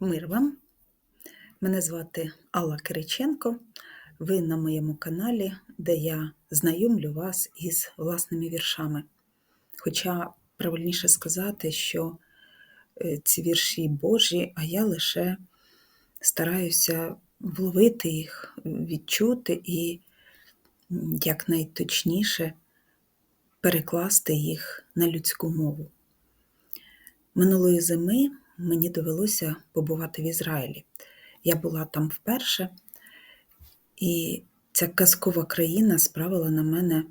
Мир вам! Мене звати Алла Кириченко. Ви на моєму каналі, де я знайомлю вас із власними віршами. Хоча правильніше сказати, що е, ці вірші Божі, а я лише стараюся вловити їх, відчути і якнайточніше перекласти їх на людську мову. Минулої зими мені довелося побувати в Ізраїлі. Я була там вперше, і ця казкова країна справила на мене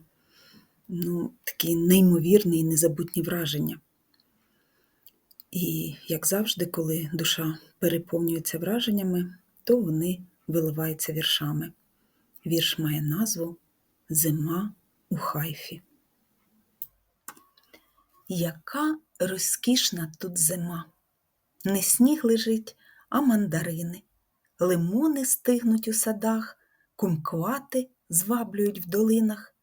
ну, такі неймовірні і незабутні враження. І, як завжди, коли душа переповнюється враженнями, то вони виливаються віршами. Вірш має назву Зима у хайфі. Яка розкішна тут зима! Не сніг лежить, а мандарини, лимони стигнуть у садах, кумквати зваблюють в долинах,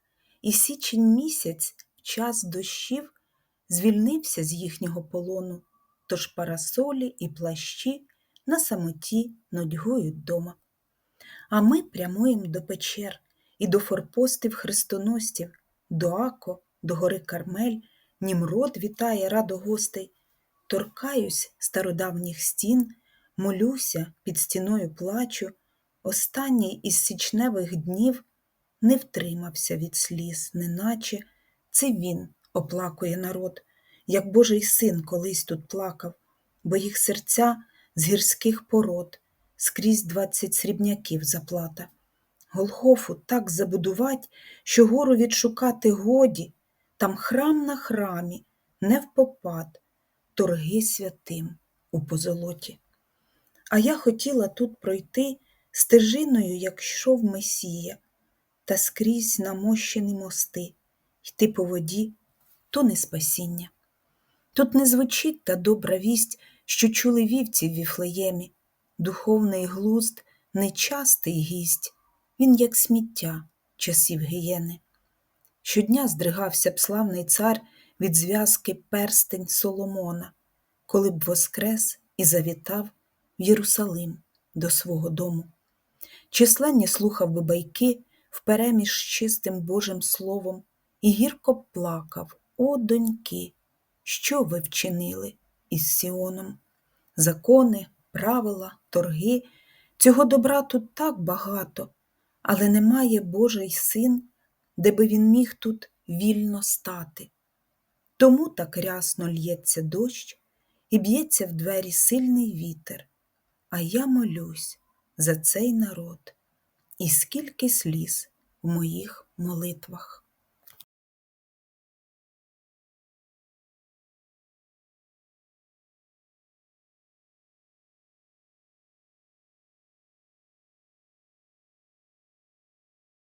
і січень місяць в час дощів звільнився з їхнього полону, тож парасолі і плащі на самоті нудьгують дома. А ми прямуємо до печер і до форпостів хрестоносців, до Ако, до гори Кармель, Німрод вітає радо гостей. Торкаюсь стародавніх стін, молюся під стіною плачу, останній із січневих днів не втримався від сліз, неначе це він оплакує народ, як Божий син колись тут плакав, бо їх серця з гірських пород скрізь двадцять срібняків заплата. Голгофу так забудувать, що гору відшукати годі, там храм на храмі, не впопад торги святим у позолоті. А я хотіла тут пройти стежиною, як йшов Месія, та скрізь намощені мости, йти по воді то не спасіння. Тут не звучить та добра вість, що чули вівці в віфлеємі, духовний глузд нечастий гість, він, як сміття часів гієни. Щодня здригався б славний цар від зв'язки перстень Соломона, коли б воскрес і завітав в Єрусалим до свого дому. Численні слухав би байки впереміж з чистим Божим Словом і гірко плакав, о доньки, що ви вчинили із Сіоном? Закони, правила, торги, цього добра тут так багато, але немає Божий син, де би він міг тут вільно стати. Тому так рясно л'ється дощ і б'ється в двері сильний вітер, а я молюсь за цей народ, і скільки сліз в моїх молитвах.